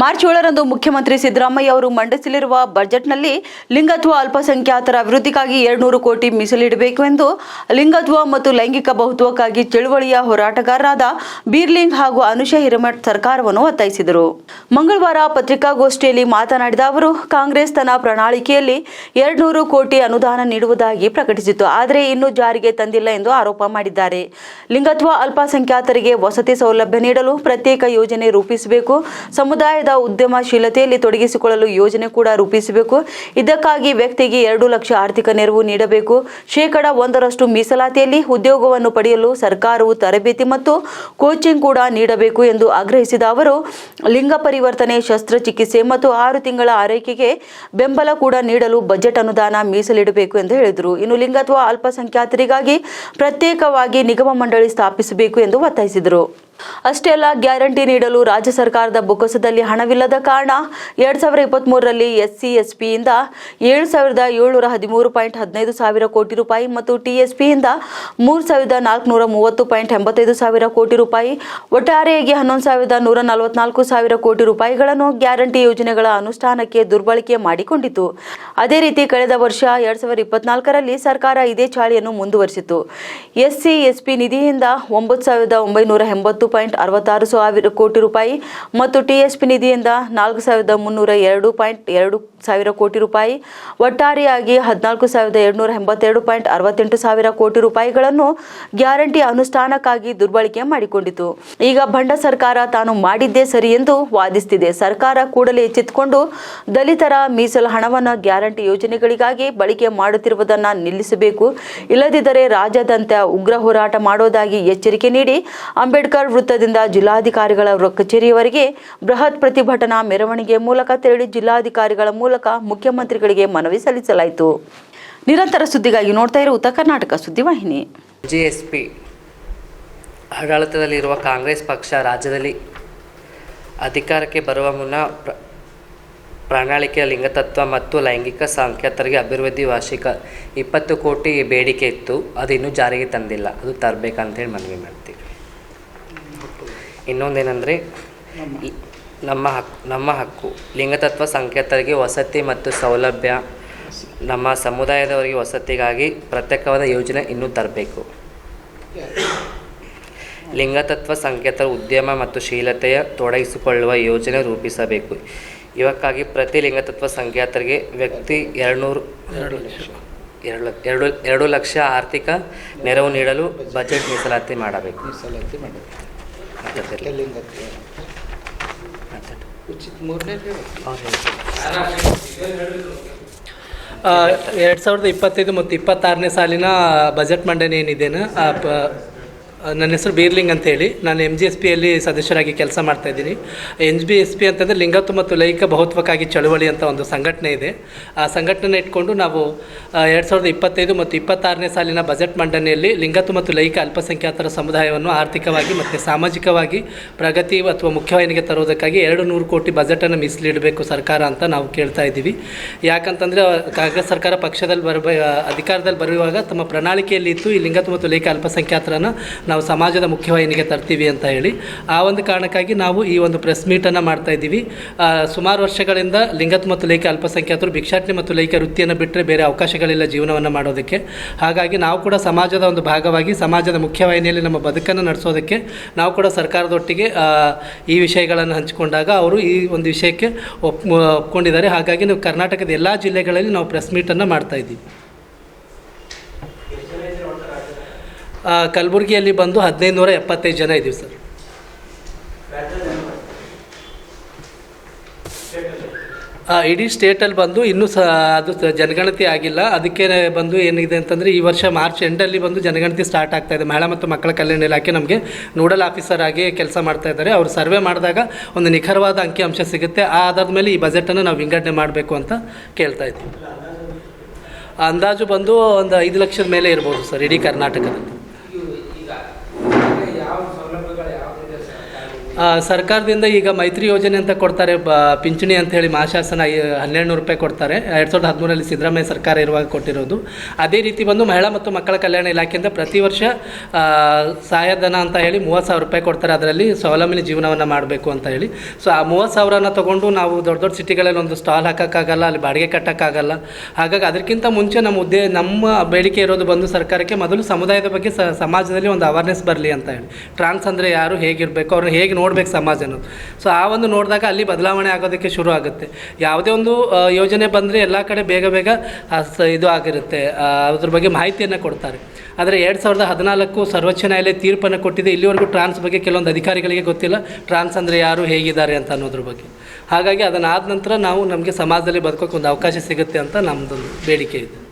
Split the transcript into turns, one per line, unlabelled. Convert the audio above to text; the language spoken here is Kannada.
ಮಾರ್ಚ್ ಏಳರಂದು ಮುಖ್ಯಮಂತ್ರಿ ಸಿದ್ದರಾಮಯ್ಯ ಅವರು ಮಂಡಿಸಲಿರುವ ಬಜೆಟ್ನಲ್ಲಿ ಲಿಂಗತ್ವ ಅಲ್ಪಸಂಖ್ಯಾತರ ಅಭಿವೃದ್ಧಿಗಾಗಿ ಎರಡ್ನೂರು ಕೋಟಿ ಮೀಸಲಿಡಬೇಕು ಎಂದು ಲಿಂಗತ್ವ ಮತ್ತು ಲೈಂಗಿಕ ಬಹುತ್ವಕ್ಕಾಗಿ ಚಳುವಳಿಯ ಹೋರಾಟಗಾರರಾದ ಬೀರ್ಲಿಂಗ್ ಹಾಗೂ ಅನುಷಾ ಹಿರಮಠ್ ಸರ್ಕಾರವನ್ನು ಒತ್ತಾಯಿಸಿದರು. ಮಂಗಳವಾರ ಪತ್ರಿಕಾಗೋಷ್ಠಿಯಲ್ಲಿ ಮಾತನಾಡಿದ ಅವರು, ಕಾಂಗ್ರೆಸ್ ತನ್ನ ಪ್ರಣಾಳಿಕೆಯಲ್ಲಿ ಎರಡ್ನೂರು ಕೋಟಿ ಅನುದಾನ ನೀಡುವುದಾಗಿ ಪ್ರಕಟಿಸಿತು ಆದರೆ ಇನ್ನೂ ಜಾರಿಗೆ ತಂದಿಲ್ಲ ಎಂದು ಆರೋಪ ಮಾಡಿದ್ದಾರೆ. ಲಿಂಗತ್ವ ಅಲ್ಪಸಂಖ್ಯಾತರಿಗೆ ವಸತಿ ಸೌಲಭ್ಯ ನೀಡಲು ಪ್ರತ್ಯೇಕ ಯೋಜನೆ ರೂಪಿಸಬೇಕು ಸಮುದಾಯದ ಉದ್ಯಮಶೀಲತೆಯಲ್ಲಿ ತೊಡಗಿಸಿಕೊಳ್ಳಲು ಯೋಜನೆ ಕೂಡ ರೂಪಿಸಬೇಕು. ಇದಕ್ಕಾಗಿ ವ್ಯಕ್ತಿಗೆ ಎರಡು ಲಕ್ಷ ಆರ್ಥಿಕ ನೆರವು ನೀಡಬೇಕು. ಶೇಕಡ ಒಂದರಷ್ಟು ಮೀಸಲಾತಿಯಲ್ಲಿ ಉದ್ಯೋಗವನ್ನು ಪಡೆಯಲು ಸರ್ಕಾರವು ತರಬೇತಿ ಮತ್ತು ಕೋಚಿಂಗ್ ಕೂಡ ನೀಡಬೇಕು ಎಂದು ಆಗ್ರಹಿಸಿದ ಅವರು, ಲಿಂಗ ಪರಿವರ್ತನೆ, ಶಸ್ತ್ರಚಿಕಿತ್ಸೆ ಮತ್ತು ಆರು ತಿಂಗಳ ಆರೈಕೆಗೆ ಬೆಂಬಲ ಕೂಡ ನೀಡಲು ಬಜೆಟ್ ಅನುದಾನ ಮೀಸಲಿಡಬೇಕು ಎಂದು ಹೇಳಿದರು. ಇನ್ನು ಲಿಂಗತ್ವ ಅಲ್ಪಸಂಖ್ಯಾತರಿಗಾಗಿ ಪ್ರತ್ಯೇಕವಾಗಿ ನಿಗಮ ಮಂಡಳಿ ಸ್ಥಾಪಿಸಬೇಕು ಎಂದು ಒತ್ತಾಯಿಸಿದರು. ಅಷ್ಟೇ ಅಲ್ಲ ಗ್ಯಾರಂಟಿ ನೀಡಲು ರಾಜ್ಯ ಸರ್ಕಾರದ ಬೊಕ್ಕಸದಲ್ಲಿ ಹಣವಿಲ್ಲದ ಕಾರಣ ಎರಡ್ ಸಾವಿರದ ಇಪ್ಪತ್ತ್ ಮೂರರಲ್ಲಿ ಎಸ್ಸಿ, ಎಸ್ಪಿಯಿಂದ ಏಳು ಸಾವಿರದ ಏಳ್ನೂರ ಹದಿಮೂರು ಪಾಯಿಂಟ್ ಹದಿನೈದು ಸಾವಿರ ಕೋಟಿ ರೂಪಾಯಿ ಮತ್ತು ಟಿಎಸ್ಪಿಯಿಂದ ಮೂರು ಸಾವಿರದ ನಾಲ್ಕುನೂರ ಮೂವತ್ತು ಪಾಯಿಂಟ್ ಎಂಬತ್ತೈದು ಸಾವಿರ ಕೋಟಿ ರೂಪಾಯಿ, ಒಟ್ಟಾರೆಯಾಗಿ ಹನ್ನೊಂದು ಸಾವಿರದ ನೂರ ನಲವತ್ನಾಲ್ಕು ಸಾವಿರ ಕೋಟಿ ರೂಪಾಯಿಗಳನ್ನು ಗ್ಯಾರಂಟಿ ಯೋಜನೆಗಳ ಅನುಷ್ಠಾನಕ್ಕೆ ದುರ್ಬಳಕೆ ಮಾಡಿಕೊಂಡಿತು. ಅದೇ ರೀತಿ ಕಳೆದ ವರ್ಷ ಎರಡ್ ಸಾವಿರದ ಇಪ್ಪತ್ನಾಲ್ಕರಲ್ಲಿ ಸರ್ಕಾರ ಇದೇ ಚಾಳಿಯನ್ನು ಮುಂದುವರಿಸಿತು. ಎಸ್ಸಿ, ಎಸ್ಪಿ ನಿಧಿಯಿಂದ ಒಂಬತ್ತು ಸಾವಿರದ ಒಂಬೈನೂರ ಎಂಬತ್ತು ಪಾಯಿಂಟ್ ಅರವತ್ತಾರು ಸಾವಿರ ಕೋಟಿ ರೂಪಾಯಿ ಮತ್ತು ಟಿಎಸ್ಪಿ ನಿಧಿಯಿಂದ ನಾಲ್ಕು ಸಾವಿರದ ಮುನ್ನೂರ ಎರಡು ಪಾಯಿಂಟ್ ಎರಡು ಸಾವಿರ ಕೋಟಿ ರೂಪಾಯಿ. ಒಟ್ಟಾರೆಯಾಗಿ ಹದಿನಾಲ್ಕು ಸಾವಿರದ ಎರಡುನೂರ ಎಂಬತ್ತೆರಡು ಪಾಯಿಂಟ್ ಅರವತ್ತೆಂಟು ಸಾವಿರ ಕೋಟಿ ರೂಪಾಯಿಗಳನ್ನು ಗ್ಯಾರಂಟಿ ಅನುಷ್ಠಾನಕ್ಕಾಗಿ ದುರ್ಬಳಕೆ ಮಾಡಿಕೊಂಡಿತು. ಈಗ ಬಂಡ ಸರ್ಕಾರ ತಾನು ಮಾಡಿದ್ದೇ ಸರಿ ಎಂದು ವಾದಿಸುತ್ತಿದೆ ಸರ್ಕಾರ ಕೂಡಲೇ ಎಚ್ಚೆತ್ತುಕೊಂಡು ದಲಿತರ ಮೀಸಲು ಹಣವನ್ನು ಗ್ಯಾರಂಟಿ ಯೋಜನೆಗಳಿಗಾಗಿ ಬಳಕೆ ಮಾಡುತ್ತಿರುವುದನ್ನು ನಿಲ್ಲಿಸಬೇಕು. ಇಲ್ಲದಿದ್ದರೆ ರಾಜ್ಯಾದ್ಯಂತ ಉಗ್ರ ಹೋರಾಟ ಮಾಡೋದಾಗಿ ಎಚ್ಚರಿಕೆ ನೀಡಿ ಅಂಬೇಡ್ಕರ್ ವೃತ್ತದಿಂದ ಜಿಲ್ಲಾಧಿಕಾರಿಗಳ ಕಚೇರಿಯವರೆಗೆ ಬೃಹತ್ ಪ್ರತಿಭಟನಾ ಮೆರವಣಿಗೆ ಮೂಲಕ ತೆರಳಿ ಜಿಲ್ಲಾಧಿಕಾರಿಗಳ ಮೂಲಕ ಮುಖ್ಯಮಂತ್ರಿಗಳಿಗೆ ಮನವಿ ಸಲ್ಲಿಸಲಾಯಿತು. ನಿರಂತರ ಸುದ್ದಿಗಾಗಿ ನೋಡ್ತಾ ಇರುವ ಉತ್ತರ ಕರ್ನಾಟಕ ಸುದ್ದಿವಾಹಿನಿ
ಜಿ ಎಸ್ ಪಿ ಆಡಳಿತದಲ್ಲಿರುವ ಕಾಂಗ್ರೆಸ್ ಪಕ್ಷ ರಾಜ್ಯದಲ್ಲಿ ಅಧಿಕಾರಕ್ಕೆ ಬರುವ ಮುನ್ನ ಪ್ರ ಪ್ರಣಾಳಿಕೆಯ ಲಿಂಗತತ್ವ ಮತ್ತು ಲೈಂಗಿಕ ಸಾಂಖ್ಯಾತರಿಗೆ ಅಭಿವೃದ್ಧಿ ವಾರ್ಷಿಕ ಇಪ್ಪತ್ತು ಕೋಟಿ ಬೇಡಿಕೆ ಇತ್ತು. ಅದು ಇನ್ನೂ ಜಾರಿಗೆ ತಂದಿಲ್ಲ. ಅದು ತರಬೇಕಂತೇಳಿ ಮನವಿ ಮಾಡ್ತೀವಿ ಇನ್ನೊಂದೇನೆಂದರೆ ನಮ್ಮ ಹಕ್ಕು ನಮ್ಮ ಹಕ್ಕು ಲಿಂಗತತ್ವ ಸಂಕೇತರಿಗೆ ವಸತಿ ಮತ್ತು ಸೌಲಭ್ಯ ನಮ್ಮ ಸಮುದಾಯದವರಿಗೆ ವಸತಿಗಾಗಿ ಪ್ರತ್ಯೇಕವಾದ ಯೋಜನೆ ಇನ್ನೂ ತರಬೇಕು. ಲಿಂಗತತ್ವ ಸಂಕೇತರ ಉದ್ಯಮ ಮತ್ತು ಶೀಲತೆಯ ತೊಡಗಿಸಿಕೊಳ್ಳುವ ಯೋಜನೆ ರೂಪಿಸಬೇಕು. ಇವಕ್ಕಾಗಿ ಪ್ರತಿ ಲಿಂಗತತ್ವ ಸಂಖ್ಯಾತರಿಗೆ ವ್ಯಕ್ತಿ ಎರಡುನೂರು ಎರಡು ಲಕ್ಷ. ಎರಡು ಲಕ್ಷ ಎರಡು ಎರಡು ಲಕ್ಷ ಆರ್ಥಿಕ ನೆರವು ನೀಡಲು ಬಜೆಟ್ ಮೀಸಲಾತಿ ಮಾಡಬೇಕು.
ಮೀಸಲಾತಿ ಮಾಡಬೇಕು. ಉಚಿತ ಮೂರನೇ.
ಎರಡು ಸಾವಿರದ ಇಪ್ಪತ್ತೈದು ಮತ್ತು ಇಪ್ಪತ್ತಾರನೇ ಸಾಲಿನ ಬಜೆಟ್ ಮಂಡನೆ ಏನಿದೆನಾ ಪ- ನನ್ನ ಹೆಸರು ಬೀರ್ಲಿಂಗ್ ಅಂತೇಳಿ. ನಾನು ಎಂ ಜಿ ಎಸ್ ಪಿಯಲ್ಲಿ ಸದಸ್ಯರಾಗಿ ಕೆಲಸ ಮಾಡ್ತಾ ಇದ್ದೀನಿ. ಎನ್ ಬಿ ಎಸ್ ಪಿ ಅಂತಂದರೆ ಲಿಂಗತ್ವ ಮತ್ತು ಲೈಂಗಿಕ ಬಹುತ್ವಕ್ಕಾಗಿ ಚಳುವಳಿ ಅಂತ ಒಂದು ಸಂಘಟನೆ ಇದೆ. ಆ ಸಂಘಟನೆ ಇಟ್ಕೊಂಡು ನಾವು ಎರಡು ಸಾವಿರದ ಇಪ್ಪತ್ತೈದು ಮತ್ತು ಇಪ್ಪತ್ತಾರನೇ ಸಾಲಿನ ಬಜೆಟ್ ಮಂಡನೆಯಲ್ಲಿ ಲಿಂಗತ್ವ ಮತ್ತು ಲೈಂಗಿಕ ಅಲ್ಪಸಂಖ್ಯಾತರ ಸಮುದಾಯವನ್ನು ಆರ್ಥಿಕವಾಗಿ ಮತ್ತು ಸಾಮಾಜಿಕವಾಗಿ ಪ್ರಗತಿ ಅಥವಾ ಮುಖ್ಯವಾಹಿನಿಗೆ ತರುವುದಕ್ಕಾಗಿ ಎರಡು ನೂರು ಕೋಟಿ ಬಜೆಟನ್ನು ಮೀಸಲಿಡಬೇಕು ಸರ್ಕಾರ ಅಂತ ನಾವು ಕೇಳ್ತಾ ಇದ್ದೀವಿ. ಯಾಕಂತಂದರೆ, ಕಾಂಗ್ರೆಸ್ ಸರ್ಕಾರ ಪಕ್ಷದಲ್ಲಿ ಬರಬ, ಅಧಿಕಾರದಲ್ಲಿ ಬರುವಾಗ ತಮ್ಮ ಪ್ರಣಾಳಿಕೆಯಲ್ಲಿ ಇತ್ತು ಈ ಲಿಂಗತ್ವ ಮತ್ತು ಲೈಂಗಿಕ ಅಲ್ಪಸಂಖ್ಯಾತರನ್ನು ಸಮಾಜದ ಮುಖ್ಯವಾಹಿನಿಗೆ ತರ್ತೀವಿ ಅಂತ ಹೇಳಿ ಆ ಒಂದು ಕಾರಣಕ್ಕಾಗಿ ನಾವು ಈ ಒಂದು ಪ್ರೆಸ್ ಮೀಟನ್ನು ಮಾಡ್ತಾ ಇದ್ದೀವಿ. ಸುಮಾರು ವರ್ಷಗಳಿಂದ ಲಿಂಗತ್ ಮತ್ತು ಲೈಕ ಅಲ್ಪಸಂಖ್ಯಾತರು, ಭಿಕ್ಷಾಟನೆ ಮತ್ತು ಲೈಕ ವೃತ್ತಿಯನ್ನು ಬಿಟ್ಟರೆ ಬೇರೆ ಅವಕಾಶಗಳಿಲ್ಲ ಜೀವನವನ್ನು ಮಾಡೋದಕ್ಕೆ. ಹಾಗಾಗಿ ನಾವು ಕೂಡ ಸಮಾಜದ ಒಂದು ಭಾಗವಾಗಿ, ಸಮಾಜದ ಮುಖ್ಯವಾಹಿನಿಯಲ್ಲಿ ನಮ್ಮ ಬದುಕನ್ನು ನಡೆಸೋದಕ್ಕೆ ನಾವು ಕೂಡ ಸರ್ಕಾರದೊಟ್ಟಿಗೆ ಈ ವಿಷಯಗಳನ್ನು ಹಂಚಿಕೊಂಡಾಗ ಅವರು ಈ ಒಂದು ವಿಷಯಕ್ಕೆ ಒಪ್ಪ ಒಪ್ಕೊಂಡಿದ್ದಾರೆ. ಹಾಗಾಗಿ ನಾವು ಕರ್ನಾಟಕದ ಎಲ್ಲ ಜಿಲ್ಲೆಗಳಲ್ಲಿ ನಾವು ಪ್ರೆಸ್ ಮೀಟನ್ನು ಮಾಡ್ತಾ ಇದ್ದೀವಿ ಆ, ಕಲಬುರಗಿಯಲ್ಲಿ ಬಂದು ಹದಿನೈದು ನೂರ ಎಪ್ಪತ್ತೈದು ಜನ ಇದ್ದೀವಿ ಸರ್. ಇಡೀ ಸ್ಟೇಟಲ್ಲಿ ಬಂದು ಇನ್ನೂ ಸಹ ಅದು ಜನಗಣತಿ ಆಗಿಲ್ಲ. ಅದಕ್ಕೆ ಬಂದು ಏನಿದೆ ಅಂತಂದರೆ ಈ ವರ್ಷ ಮಾರ್ಚ್ ಎಂಡಲ್ಲಿ ಬಂದು ಜನಗಣತಿ ಸ್ಟಾರ್ಟ್ ಆಗ್ತಾ ಇದೆ. ಮಹಿಳಾ ಮತ್ತು ಮಕ್ಕಳ ಕಲ್ಯಾಣ ಇಲಾಖೆ ನಮಗೆ ನೋಡಲ್ ಆಫೀಸರ್ ಆಗಿ ಕೆಲಸ ಮಾಡ್ತಾ ಇದ್ದಾರೆ. ಅವರು ಸರ್ವೆ ಮಾಡಿದಾಗ ಒಂದು ನಿಖರವಾದ ಅಂಕಿಅಂಶ ಸಿಗುತ್ತೆ. ಆ ಆಧಾರದ ಮೇಲೆ ಈ ಬಜೆಟನ್ನು ನಾವು ವಿಂಗಡಣೆ ಮಾಡಬೇಕು ಅಂತ ಕೇಳ್ತಾ ಇದ್ದೀವಿ. ಅಂದಾಜು ಬಂದು ಒಂದು ಐದು ಲಕ್ಷದ ಮೇಲೆ ಇರ್ಬೋದು ಸರ್, ಇಡೀ ಕರ್ನಾಟಕದಲ್ಲಿ ಆ, ಸರ್ಕಾರದಿಂದ ಈಗ ಮೈತ್ರಿ ಯೋಜನೆ ಅಂತ ಕೊಡ್ತಾರೆ, ಬ, ಪಿಂಚಣಿ ಅಂತ ಹೇಳಿ ಮಹಾಶಾಸನ ಐ- ಹನ್ನೆರಡು ನೂರು ರೂಪಾಯಿ ಕೊಡ್ತಾರೆ. ಎರಡು ಸಾವಿರದ ಹದಿಮೂರಲ್ಲಿ ಸಿದ್ದರಾಮಯ್ಯ ಸರ್ಕಾರ ಇರುವಾಗ ಕೊಟ್ಟಿರೋದು. ಅದೇ ರೀತಿ ಬಂದು ಮಹಿಳಾ ಮತ್ತು ಮಕ್ಕಳ ಕಲ್ಯಾಣ ಇಲಾಖೆಯಿಂದ ಪ್ರತಿ ವರ್ಷ ಸಹಾಯಧನ ಅಂತ ಹೇಳಿ ಮೂವತ್ತು ಸಾವಿರ ರೂಪಾಯಿ ಕೊಡ್ತಾರೆ. ಅದರಲ್ಲಿ ಸ್ವಾವಲಂಬನೆ ಜೀವನವನ್ನು ಮಾಡಬೇಕು ಅಂತ ಹೇಳಿ. ಸೊ, ಆ ಮೂವತ್ತು ಸಾವಿರನ ತೊಗೊಂಡು ನಾವು ದೊಡ್ಡ ದೊಡ್ಡ ಸಿಟಿಗಳಲ್ಲಿ ಒಂದು ಸ್ಟಾಲ್ ಹಾಕೋಕ್ಕಾಗಲ್ಲ, ಅಲ್ಲಿ ಬಾಡಿಗೆ ಕಟ್ಟೋಕ್ಕಾಗಲ್ಲ. ಹಾಗಾಗಿ ಅದಕ್ಕಿಂತ ಮುಂಚೆ ನಮ್ಮ ಉದ್ದೇ ನಮ್ಮ ಬೇಡಿಕೆ ಇರೋದು ಬಂದು ಸರ್ಕಾರಕ್ಕೆ ಮೊದಲು ಸಮುದಾಯದ ಬಗ್ಗೆ ಸಮಾಜದಲ್ಲಿ ಒಂದು ಅವೇರ್ನೆಸ್ ಬರಲಿ ಅಂತ ಹೇಳಿ. ಟ್ರಾನ್ಸ್ ಅಂದರೆ ಯಾರು, ಹೇಗಿರಬೇಕು, ಅವ್ರನ್ನ ಹೇಗೆ ನೋಡ್ಬೇಕು ಸಮಾಜ ಅನ್ನೋದು. ಸೊ ಆ ಒಂದು ನೋಡಿದಾಗ ಅಲ್ಲಿ ಬದಲಾವಣೆ ಆಗೋದಕ್ಕೆ ಶುರು ಆಗುತ್ತೆ. ಯಾವುದೇ ಒಂದು ಯೋಜನೆ ಬಂದರೆ ಎಲ್ಲ ಕಡೆ ಬೇಗ ಬೇಗ ಇದು ಆಗಿರುತ್ತೆ. ಅದ್ರ ಬಗ್ಗೆ ಮಾಹಿತಿಯನ್ನು ಕೊಡ್ತಾರೆ. ಆದರೆ ಎರಡು ಸಾವಿರದ ಹದಿನಾಲ್ಕು ಸರ್ವೋಚ್ಚ ನ್ಯಾಯಾಲಯ ತೀರ್ಪನ್ನು ಕೊಟ್ಟಿದೆ. ಇಲ್ಲಿವರೆಗೂ ಟ್ರಾನ್ಸ್ ಬಗ್ಗೆ ಕೆಲವೊಂದು ಅಧಿಕಾರಿಗಳಿಗೆ ಗೊತ್ತಿಲ್ಲ. ಟ್ರಾನ್ಸ್ ಅಂದರೆ ಯಾರು, ಹೇಗಿದ್ದಾರೆ ಅಂತ ಅನ್ನೋದ್ರ ಬಗ್ಗೆ. ಹಾಗಾಗಿ ಅದನ್ನಾದ ನಂತರ ನಾವು ನಮಗೆ ಸಮಾಜದಲ್ಲಿ ಬದುಕೋಕೆ ಒಂದು ಅವಕಾಶ ಸಿಗುತ್ತೆ ಅಂತ ನಮ್ಮದೊಂದು ಬೇಡಿಕೆ ಇದೆ.